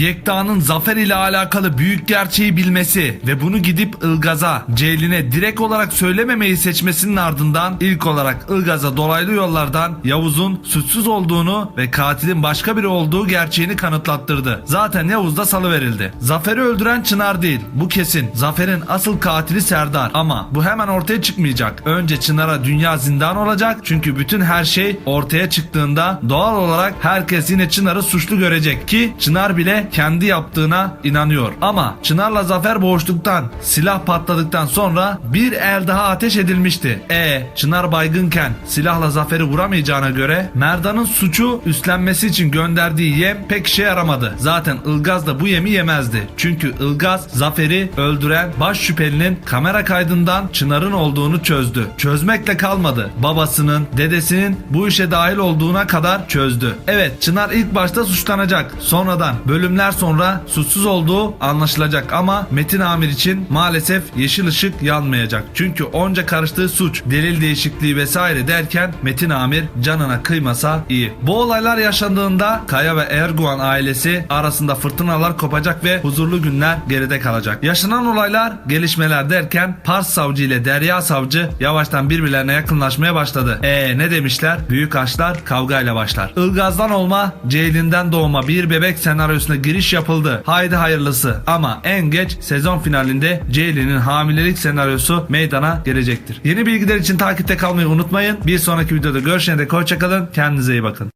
Yekta'nın Zafer ile alakalı büyük gerçeği bilmesi ve bunu gidip Ilgaz'a, Ceylin'e direkt olarak söylememeyi seçmesinin ardından ilk olarak Ilgaz'a dolaylı yollardan Yavuz'un suçsuz olduğunu ve katilin başka biri olduğu gerçeğini kanıtlattırdı. Zaten Yavuz da salıverildi. Zafer'i öldüren Çınar değil. Bu kesin. Zafer'in asıl katili Serdar. Ama bu hemen ortaya çıkmayacak. Önce Çınar'a dünya zindan olacak. Çünkü bütün her şey ortaya çıktığında doğal olarak herkes yine Çınar'ı suçlu görecek ki Çınar bile kendi yaptığına inanıyor. Ama Çınar'la Zafer boğuştuktan, silah patladıktan sonra bir el daha ateş edilmişti. E Çınar baygınken silahla Zafer'i vuramayacağına göre Merdan'ın suçu üstlenmesi için gönderdiği yem pek işe yaramadı. Zaten Ilgaz da bu yemi yemezdi. Çünkü Ilgaz Zafer'i öldüren baş şüphelinin kamera kaydından Çınar'ın olduğunu çözdü. Çözmekle kalmadı. Babasının, dedesinin bu işe dahil olduğuna kadar çözdü. Evet Çınar ilk başta suçlanacak. Sonradan bölümler sonra suçsuz olduğu anlaşılacak ama Metin Amir için maalesef yeşil ışık yanmayacak. Çünkü onca karıştığı suç, delil değişikliği vesaire derken Metin Amir canına kıymasa iyi. Bu olaylar yaşandığında Kaya ve Erguvan ailesi arasında fırtınalar kopacak ve huzurlu günler geride kalacak. Yaşanan olaylar, gelişmeler derken Pars savcı ile Derya savcı yavaştan birbirlerine yakınlaşmaya başladı. E ne demişler? Büyük aşklar kavgayla başlar. Ilgaz'dan olma, Ceylin'den doğma bir bebek senaryosuna giriş yapıldı. Haydi hayırlısı. Ama en geç sezon finalinde Ceylin'in hamilelik senaryosu meydana gelecektir. Yeni bilgiler için takipte kalmayı unutmayın. Bir sonraki videoda görüşene dek hoşçakalın. Kendinize iyi bakın.